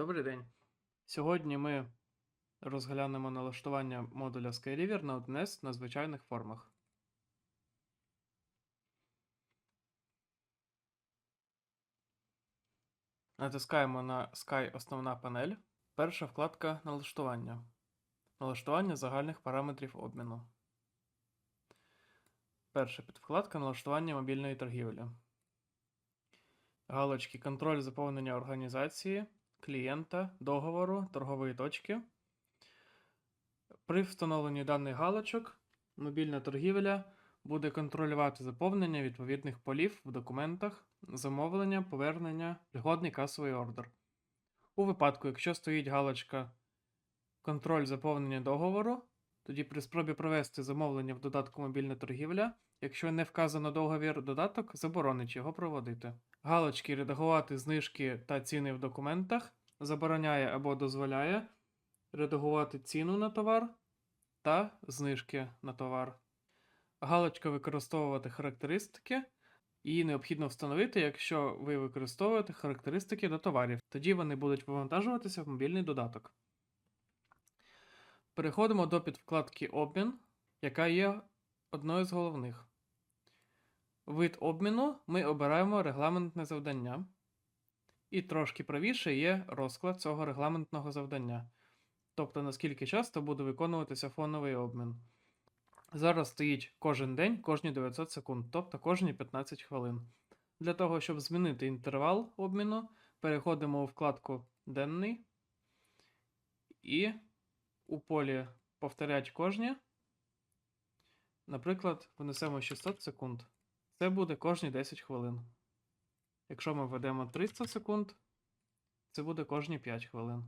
Добрий день. Сьогодні ми розглянемо налаштування модуля SkyRiver на 1С на звичайних формах. Натискаємо на Sky Основна панель. Перша вкладка Налаштування. Налаштування загальних параметрів обміну. Перша підвкладка Налаштування мобільної торгівлі. Галочки Контроль заповнення організації, клієнта, договору, торгової точки. При встановленні даних галочок мобільна торгівля буде контролювати заповнення відповідних полів в документах, замовлення, повернення, пригодний касовий ордер. У випадку, якщо стоїть галочка Контроль заповнення договору, тоді при спробі провести замовлення в додатку мобільна торгівля, якщо не вказано договір, додаток заборонить його проводити. Галочки редагувати знижки та ціни в документах забороняє або дозволяє редагувати ціну на товар та знижки на товар. Галочка використовувати характеристики. Її необхідно встановити, якщо ви використовуєте характеристики до товарів. Тоді вони будуть вивантажуватися в мобільний додаток. Переходимо до підвкладки Обмін, яка є одною з головних. Вид обміну ми обираємо регламентне завдання. І трошки правіше є розклад цього регламентного завдання. Тобто, наскільки часто буде виконуватися фоновий обмін. Зараз стоїть кожен день, кожні 900 секунд, тобто кожні 15 хвилин. Для того, щоб змінити інтервал обміну, переходимо у вкладку Денний і у полі Повторять кожні. Наприклад, внесемо 600 секунд. Це буде кожні 10 хвилин. Якщо ми введемо 300 секунд, це буде кожні 5 хвилин.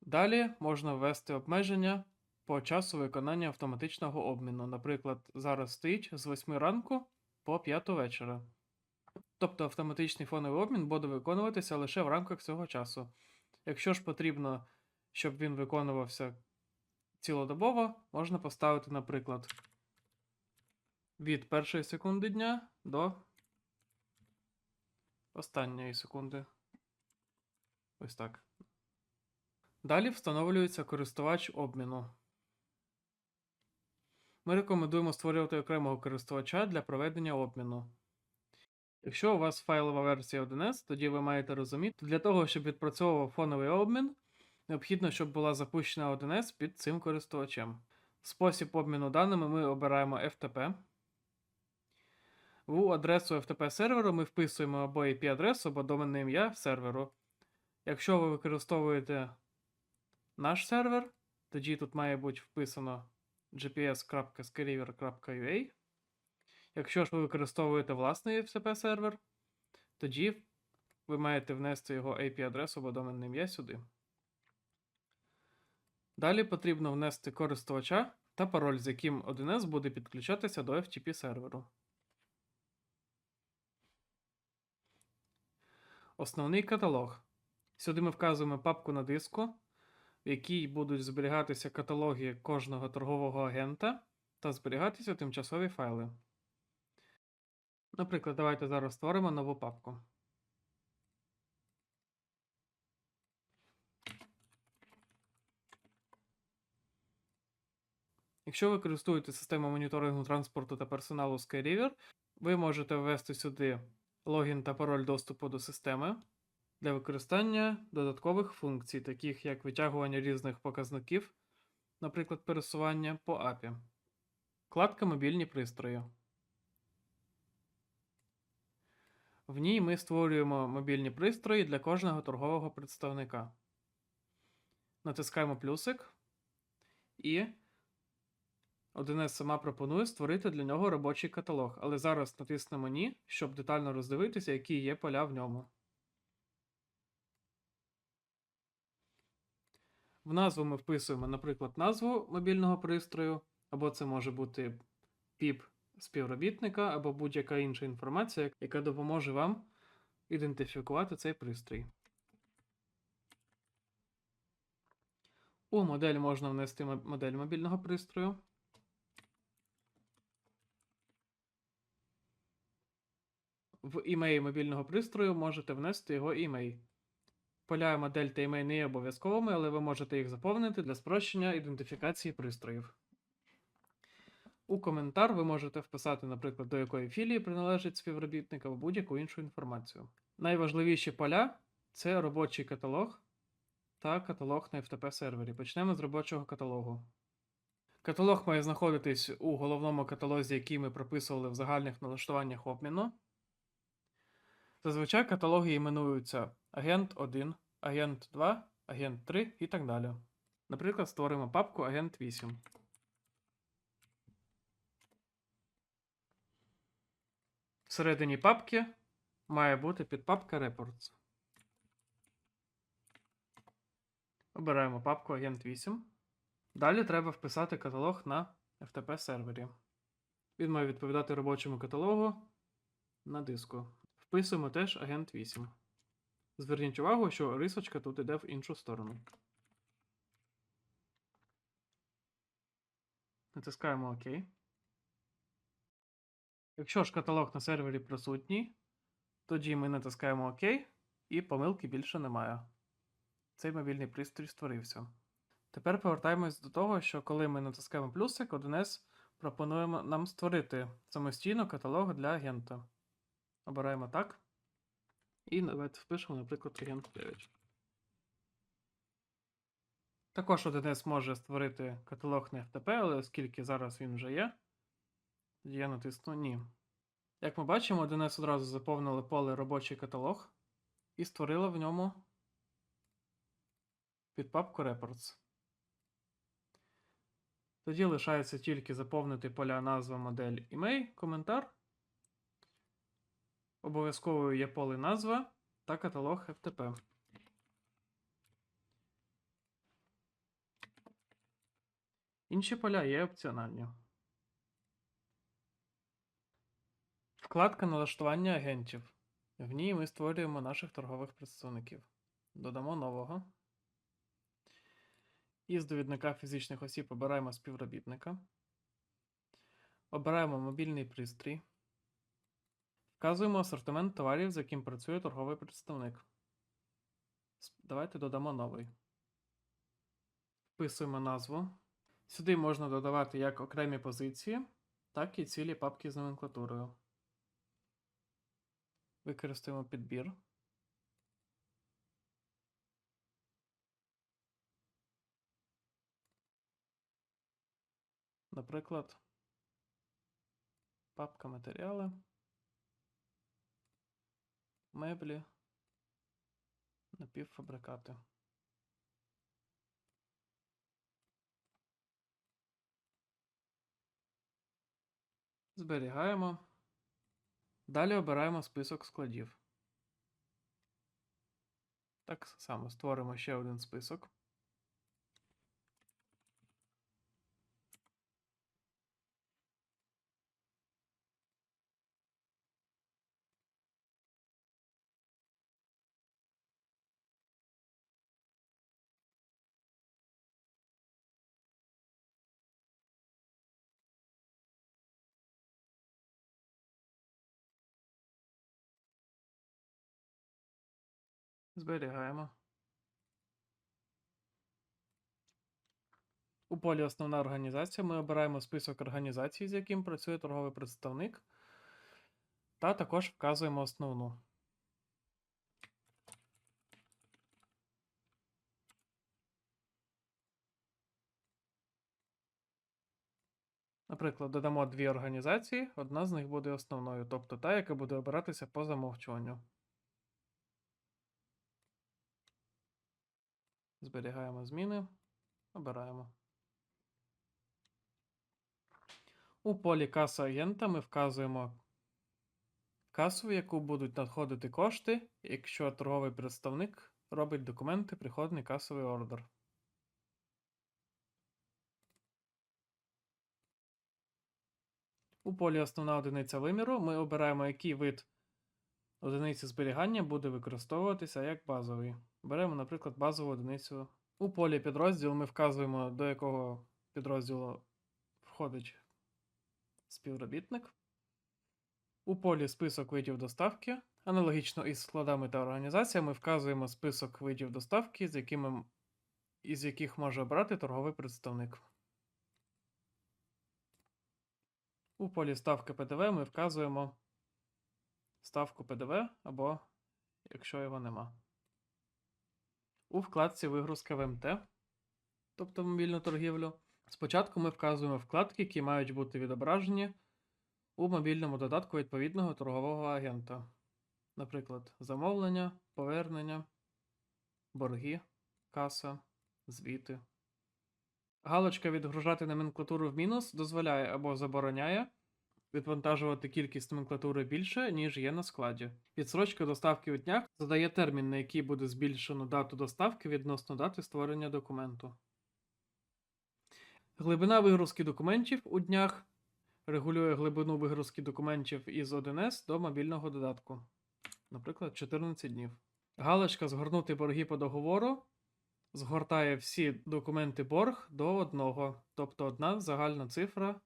Далі можна ввести обмеження по часу виконання автоматичного обміну. Наприклад, зараз стоїть з 8 ранку по 5 вечора. Тобто автоматичний фоновий обмін буде виконуватися лише в рамках цього часу. Якщо ж потрібно, щоб він виконувався цілодобово, можна поставити, наприклад, від першої секунди дня до останньої секунди. Ось так. Далі встановлюється користувач обміну. Ми рекомендуємо створювати окремого користувача для проведення обміну. Якщо у вас файлова версія 1С, тоді ви маєте розуміти, для того, щоб відпрацьовував фоновий обмін, необхідно, щоб була запущена 1С під цим користувачем. Спосіб обміну даними ми обираємо FTP. В адресу FTP серверу ми вписуємо або IP-адресу, або доменне ім'я серверу. Якщо ви використовуєте наш сервер, тоді тут має бути вписано gps.skyriver.ua. Якщо ж ви використовуєте власний FTP сервер, тоді ви маєте внести його IP-адресу або доменне ім'я сюди. Далі потрібно внести користувача та пароль, з яким 1С буде підключатися до FTP серверу. Основний каталог. Сюди ми вказуємо папку на диску, в якій будуть зберігатися каталоги кожного торгового агента та зберігатися тимчасові файли. Наприклад, давайте зараз створимо нову папку. Якщо ви користуєте системою моніторингу транспорту та персоналу SkyRiver, ви можете ввести сюди логін та пароль доступу до системи для використання додаткових функцій, таких як витягування різних показників, наприклад, пересування по API. Вкладка Мобільні пристрої. В ній ми створюємо мобільні пристрої для кожного торгового представника. Натискаємо плюсик і 1С сама пропонує створити для нього робочий каталог, але зараз натиснемо Ні, щоб детально роздивитися, які є поля в ньому. В назву ми вписуємо, наприклад, назву мобільного пристрою, або це може бути піп співробітника, або будь-яка інша інформація, яка допоможе вам ідентифікувати цей пристрій. У модель можна внести модель мобільного пристрою. В імей мобільного пристрою можете внести його імей. Поля модель та імей не є обов'язковими, але ви можете їх заповнити для спрощення ідентифікації пристроїв. У коментар ви можете вписати, наприклад, до якої філії приналежить співробітник або будь-яку іншу інформацію. Найважливіші поля це робочий каталог та каталог на FTP сервері. Почнемо з робочого каталогу. Каталог має знаходитись у головному каталозі, який ми прописували в загальних налаштуваннях обміну. Зазвичай каталоги іменуються агент 1, агент 2, агент 3 і так далі. Наприклад, створимо папку агент 8. Всередині папки має бути підпапка Reports. Обираємо папку агент 8. Далі треба вписати каталог на FTP сервері. Він має відповідати робочому каталогу на диску. Вписуємо теж агент 8. Зверніть увагу, що рисочка тут йде в іншу сторону. Натискаємо ОК. Якщо ж каталог на сервері присутній, тоді ми натискаємо ОК і помилки більше немає. Цей мобільний пристрій створився. Тепер повертаємось до того, що коли ми натискаємо плюсик, 1С пропонує нам створити самостійно каталог для агента. Обираємо так. І давайте впишемо, наприклад, агент 9. Також 1С може створити каталог на FTP, але оскільки зараз він вже є, тоді я натисну Ні. Як ми бачимо, 1С одразу заповнили поле робочий каталог і створила в ньому підпапку Reports. Тоді лишається тільки заповнити поля назва, модель, імей, коментар. Обов'язковою є поле назва та каталог FTP. Інші поля є опціональні. Вкладка налаштування агентів. В ній ми створюємо наших торгових представників. Додамо нового. Із довідника фізичних осіб обираємо співробітника. Обираємо мобільний пристрій. Вказуємо асортимент товарів, з яким працює торговий представник. Давайте додамо новий. Вписуємо назву. Сюди можна додавати як окремі позиції, так і цілі папки з номенклатурою. Використаємо підбір. Наприклад, папка матеріали, меблі, напівфабрикати. Зберігаємо. Далі обираємо список складів. Так само створимо ще один список. Зберігаємо. У полі Основна організація ми обираємо список організацій, з яким працює торговий представник, та також вказуємо основну. Наприклад, додамо дві організації, одна з них буде основною, тобто та, яка буде обиратися по замовчуванню. Зберігаємо зміни, обираємо. У полі каса агента ми вказуємо касу, в яку будуть надходити кошти, якщо торговий представник робить документи приходний касовий ордер. У полі основна одиниця виміру ми обираємо, який вид одиниці зберігання буде використовуватися як базовий. Беремо, наприклад, базову одиницю. У полі підрозділ ми вказуємо, до якого підрозділу входить співробітник. У полі список видів доставки Аналогічно із складами та організаціями вказуємо список видів доставки, з якими, із яких може обрати торговий представник. У полі ставки ПДВ ми вказуємо ставку ПДВ або якщо його нема. У вкладці Вигрузка в МТ, тобто в мобільну торгівлю. Спочатку ми вказуємо вкладки, які мають бути відображені у мобільному додатку відповідного торгового агента. Наприклад, замовлення, повернення, борги, каса, звіти. Галочка відгружати номенклатуру в мінус дозволяє або забороняє відвантажувати кількість номенклатури більше, ніж є на складі. Відсрочка доставки у днях задає термін, на який буде збільшено дату доставки відносно дати створення документу. Глибина вигрузки документів у днях регулює глибину вигрузки документів із 1С до мобільного додатку. Наприклад, 14 днів. Галочка Згорнути борги по договору згортає всі документи борг до одного, тобто одна загальна цифра,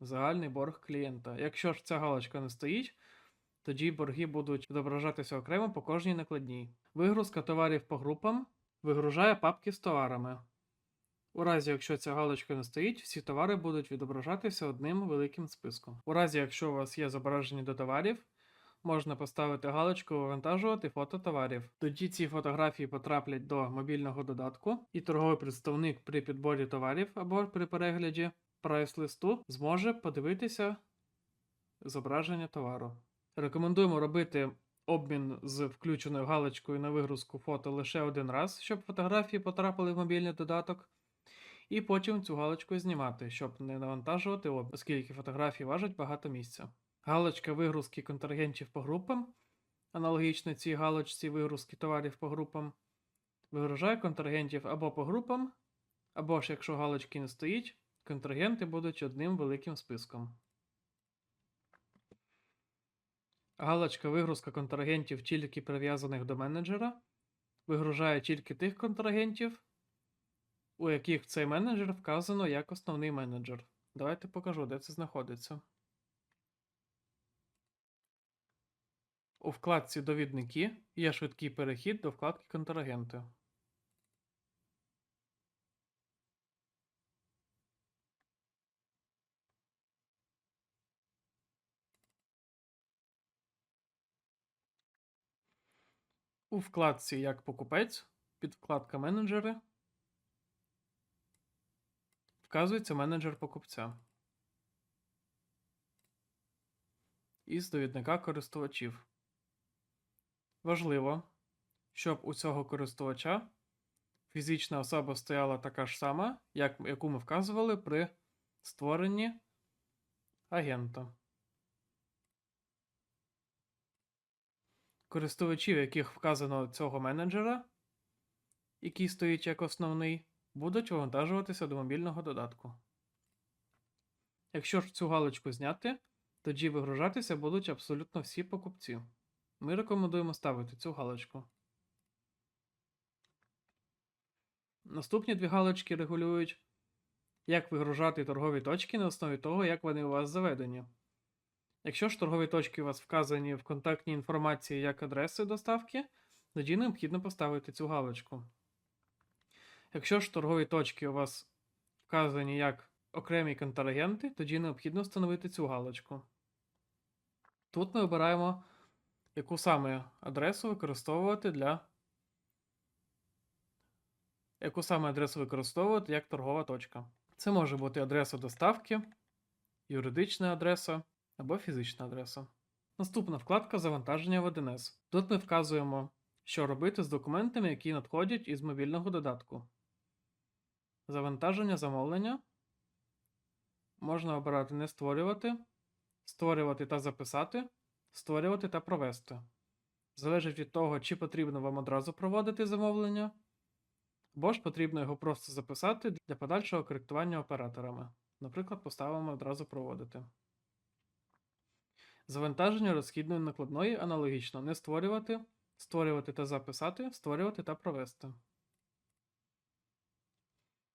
загальний борг клієнта. Якщо ж ця галочка не стоїть, тоді борги будуть відображатися окремо по кожній накладній. Вигрузка товарів по групам вигружає папки з товарами. У разі, якщо ця галочка не стоїть, всі товари будуть відображатися одним великим списком. У разі, якщо у вас є зображення до товарів, можна поставити галочку Вивантажувати фото товарів. Тоді ці фотографії потраплять до мобільного додатку, і торговий представник при підборі товарів або при перегляді прайс-листу зможе подивитися зображення товару. Рекомендуємо робити обмін з включеною галочкою на вигрузку фото лише один раз, щоб фотографії потрапили в мобільний додаток. І потім цю галочку знімати, щоб не навантажувати оскільки фотографії важать багато місця. Галочка вигрузки контрагентів по групам, аналогічно цій галочці вигрузки товарів по групам, вигружає контрагентів або по групам, або ж якщо галочки не стоїть, контрагенти будуть одним великим списком. Галочка вигрузка контрагентів тільки прив'язаних до менеджера вигружає тільки тих контрагентів, у яких цей менеджер вказано як основний менеджер. Давайте покажу, де це знаходиться. У вкладці Довідники є швидкий перехід до вкладки Контрагенти. У вкладці Як покупець під вкладка Менеджери вказується менеджер покупця. Із довідника користувачів. Важливо, щоб у цього користувача фізична особа стояла така ж сама, як, яку ми вказували при створенні агента. Користувачів, яких вказано цього менеджера, який стоїть як основний, будуть вивантажуватися до мобільного додатку. Якщо ж цю галочку зняти, тоді вигружатися будуть абсолютно всі покупці. Ми рекомендуємо ставити цю галочку. Наступні дві галочки регулюють, як вигружати торгові точки на основі того, як вони у вас заведені. Якщо ж торгові точки у вас вказані в контактній інформації як адреси доставки, тоді необхідно поставити цю галочку. Якщо ж торгові точки у вас вказані як окремі контрагенти, тоді необхідно встановити цю галочку. Тут ми обираємо, яку саме адресу використовувати для. Яку саме адресу використовувати як торгова точка. Це може бути адреса доставки, юридична адреса або фізична адреса. Наступна вкладка Завантаження в 1С. Тут ми вказуємо, що робити з документами, які надходять із мобільного додатку. Завантаження замовлення. Можна обирати не створювати, створювати та записати, створювати та провести. Залежить від того, чи потрібно вам одразу проводити замовлення, або ж потрібно його просто записати для подальшого коректування операторами. Наприклад, поставимо одразу проводити. Завантаження розхідної накладної аналогічно не створювати, створювати та записати, створювати та провести.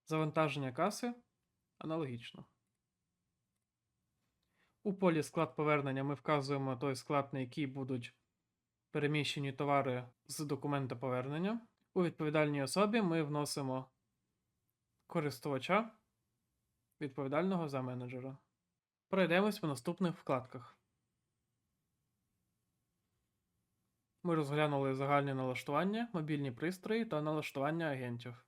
Завантаження каси аналогічно. У полі склад повернення ми вказуємо той склад, на який будуть переміщені товари з документа повернення. У відповідальній особі ми вносимо користувача, відповідального за менеджера. Пройдемось по наступних вкладках. Ми розглянули загальні налаштування, мобільні пристрої та налаштування агентів.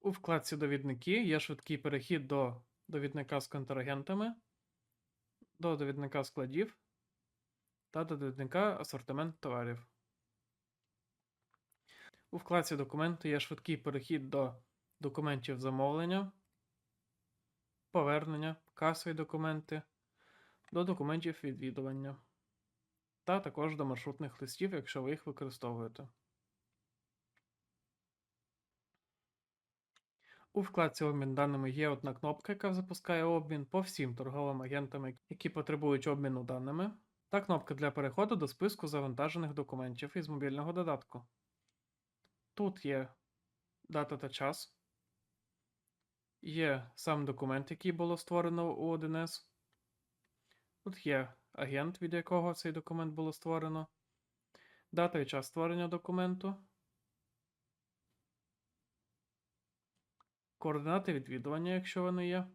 У вкладці Довідники є швидкий перехід до довідника з контрагентами, до довідника складів та до довідника асортимент товарів. У вкладці Документи є швидкий перехід до документів замовлення, повернення, касові документи, до документів відвідування та також до маршрутних листів, якщо ви їх використовуєте. У вкладці Обмін даними є одна кнопка, яка запускає обмін по всім торговим агентам, які потребують обміну даними, та кнопка для переходу до списку завантажених документів із мобільного додатку. Тут є дата та час, є сам документ, який було створено у 1С. Тут є агент, від якого цей документ було створено, дата і час створення документу, координати відвідування, якщо вони є,